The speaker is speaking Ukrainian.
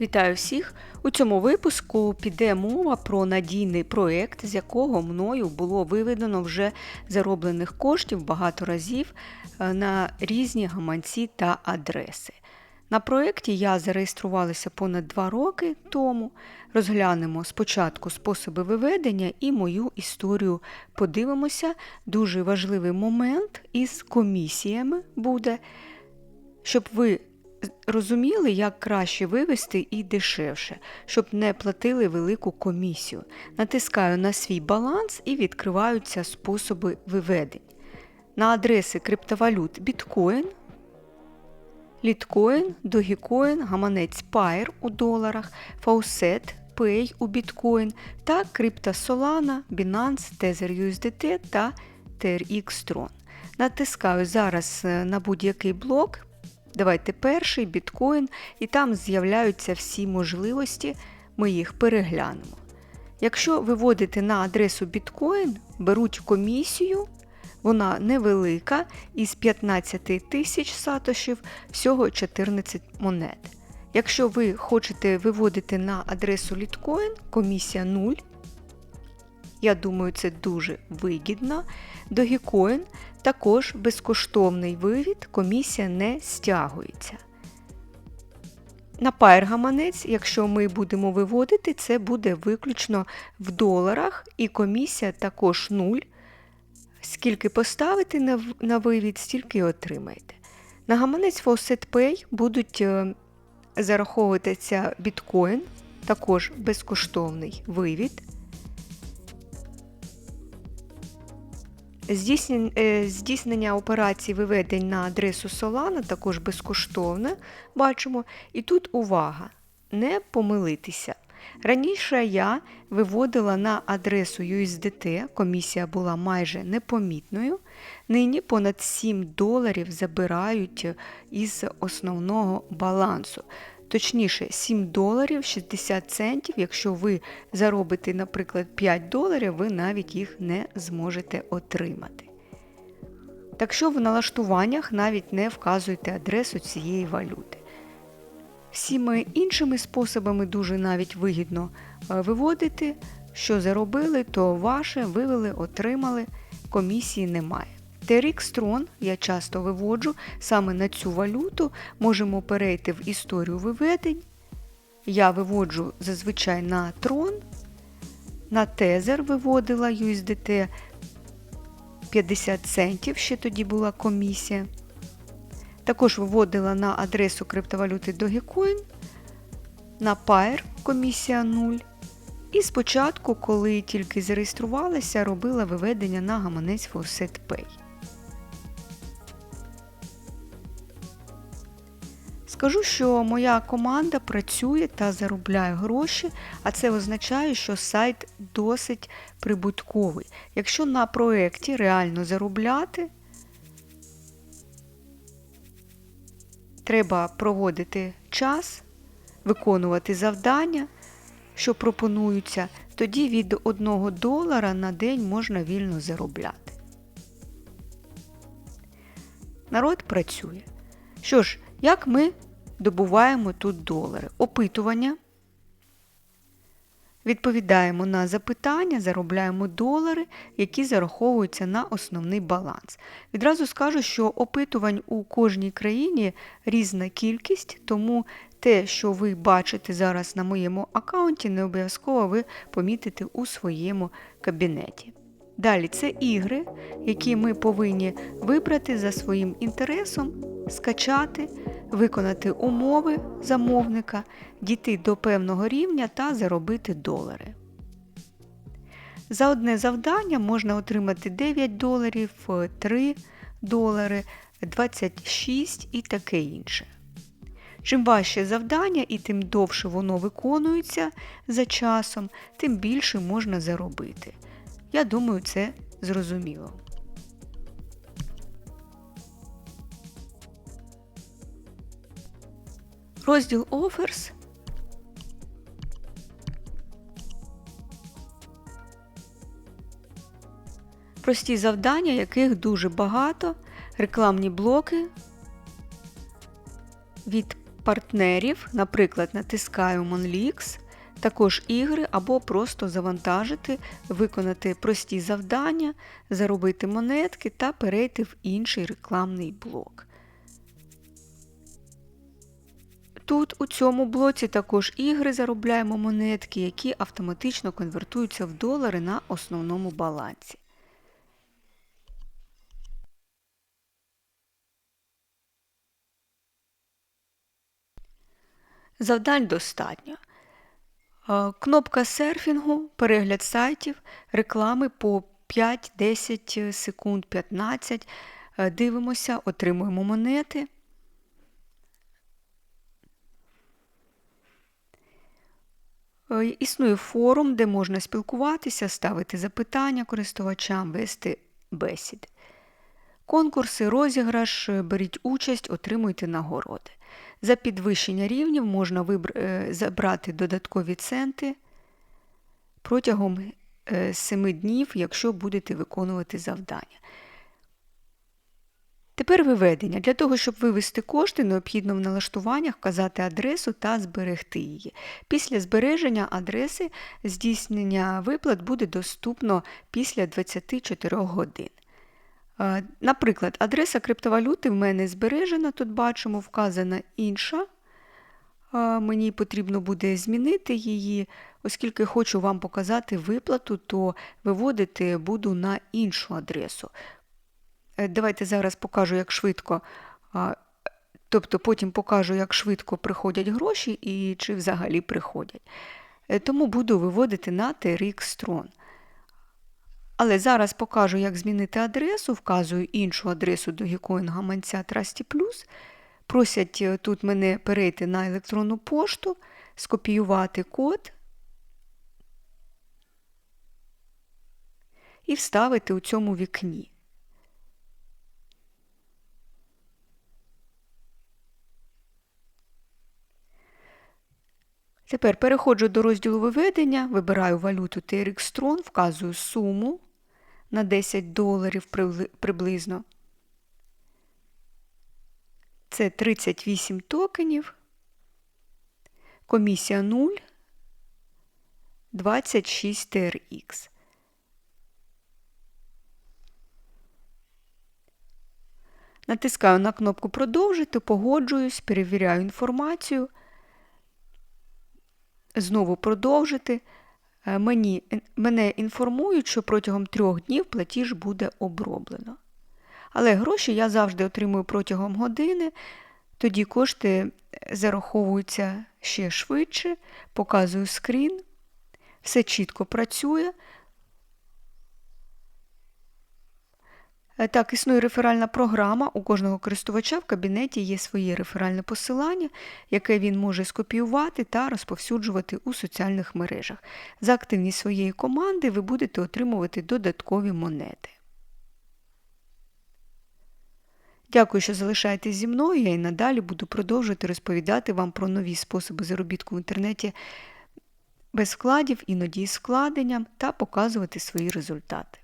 Вітаю всіх! У цьому випуску піде мова про надійний проєкт, з якого мною було виведено вже зароблених коштів багато разів е, на різні гаманці та адреси. На проєкті я зареєструвалася понад 2 роки тому. Розглянемо спочатку способи виведення і мою історію подивимося. Дуже важливий момент із комісіями буде, щоб ви розуміли, як краще вивести і дешевше, щоб не платили велику комісію. Натискаю на свій баланс і відкриваються способи виведень. На адреси криптовалют Bitcoin, Litecoin, Dogecoin, гаманець Pair у доларах, Faucet, Pay у біткоін та крипта Solana, Binance, Tether USDT та TRX Tron. Натискаю зараз е, на будь-який блок. Давайте перший біткоін, і там з'являються всі можливості, ми їх переглянемо. Якщо виводити на адресу біткоін, беруть комісію, вона невелика, із 15 тисяч сатошів всього 14 монет. Якщо ви хочете виводити на адресу літкоін, комісія 0. Я думаю, це дуже вигідно. Dogecoin також безкоштовний вивід, комісія не стягується. На гаманець, якщо ми будемо виводити, це буде виключно в доларах, і комісія також 0. Скільки поставите на вивід, стільки отримаєте. На гаманець Faucet Pay будуть е, зараховуватися біткоін, також безкоштовний вивід. Здійснення операцій виведень на адресу Solana також безкоштовне, бачимо. І тут увага, не помилитися. Раніше я виводила на адресу USDT, комісія була майже непомітною. Нині понад 7 доларів забирають із основного балансу. Точніше, 7 доларів 60 центів. Якщо ви заробите, наприклад, 5 доларів, ви навіть їх не зможете отримати. Так що в налаштуваннях навіть не вказуйте адресу цієї валюти. Всіми іншими способами дуже навіть вигідно е, виводити, що заробили, то ваше вивели, отримали, комісії немає. TRX я часто виводжу саме на цю валюту, можемо перейти в історію виведень. Я виводжу зазвичай на Tron, на Tether виводила USDT 50 центів, ще тоді була комісія. Також виводила на адресу криптовалюти Dogecoin, на Pair комісія 0. І спочатку, коли тільки зареєструвалася, робила виведення на гаманець Faucet Скажу, що моя команда працює та заробляє гроші, а це означає, що сайт досить прибутковий. Якщо на проєкті реально заробляти, треба проводити час, виконувати завдання, що пропонуються, тоді від 1 долара на день можна вільно заробляти. Народ працює. Що ж, як ми добуваємо тут долари? Опитування. Відповідаємо на запитання, заробляємо долари, які зараховуються на основний баланс. Відразу скажу, що опитувань у кожній країні різна кількість, тому те, що ви бачите зараз на моєму аккаунті, не обов'язково ви помітите у своєму кабінеті. Далі це ігри, які ми повинні вибрати за своїм інтересом, скачати, виконати умови замовника, дійти до певного рівня та заробити долари. За одне завдання можна отримати 9 доларів, 3 долари, 26 і таке інше. Чим важче завдання і тим довше воно виконується за часом, тим більше можна заробити. Я думаю, це зрозуміло. Розділ Offers. Прості завдання, яких дуже багато, рекламні блоки від партнерів, наприклад, натискаю Monlix, також ігри або просто завантажити, виконати прості завдання, заробити монетки та перейти в інший рекламний блок. Тут у цьому блоці також ігри заробляємо монетки, які автоматично конвертуються в долари на основному балансі. Завдань достатньо. Е, Кнопка серфінгу, перегляд сайтів, реклами по 5-10 секунд, 15. Е, Дивимося, отримуємо монети. Існує форум, де можна спілкуватися, ставити запитання користувачам, вести бесіди. Конкурси, розіграш, е, беріть участь, отримуйте нагороди. За підвищення рівнів можна вибр... е, забрати додаткові центи протягом 7 днів, якщо будете виконувати завдання. Тепер виведення. Для того, щоб вивести кошти, необхідно в налаштуваннях вказати адресу та зберегти її. Після збереження адреси здійснення виплат буде доступно після 24 годин. Е, Наприклад, адреса криптовалюти в мене збережена, тут бачимо, вказана інша. Е, Мені потрібно буде змінити її, оскільки хочу вам показати виплату, то виводити буду на іншу адресу. Е, Давайте зараз покажу, як швидко, тобто потім покажу, як швидко приходять гроші і чи взагалі приходять. Е, Тому буду виводити на TRX Tron. Але зараз покажу, як змінити адресу, вказую іншу адресу до Dogecoin гаманця Trusty Plus. Просять е, тут мене перейти на електронну пошту, скопіювати код і вставити у цьому вікні. Тепер переходжу до розділу виведення, вибираю валюту TRX Tron, вказую суму на 10 доларів приблизно. Це 38 токенів. Комісія 0, 26 TRX. Натискаю на кнопку Продовжити, погоджуюсь, перевіряю інформацію. Знову продовжити. Е, Мені, мене інформують, що протягом трьох днів платіж буде оброблено. Але гроші я завжди отримую протягом години, тоді кошти зараховуються ще швидше, показую скрін, все чітко працює. Так, існує реферальна програма. У кожного користувача в кабінеті є своє реферальне посилання, яке він може скопіювати та розповсюджувати у соціальних мережах. За активність своєї команди ви будете отримувати додаткові монети. Дякую, що залишаєтесь зі мною. Я і надалі буду продовжувати розповідати вам про нові способи заробітку в інтернеті без вкладів, іноді із вкладенням та показувати свої результати.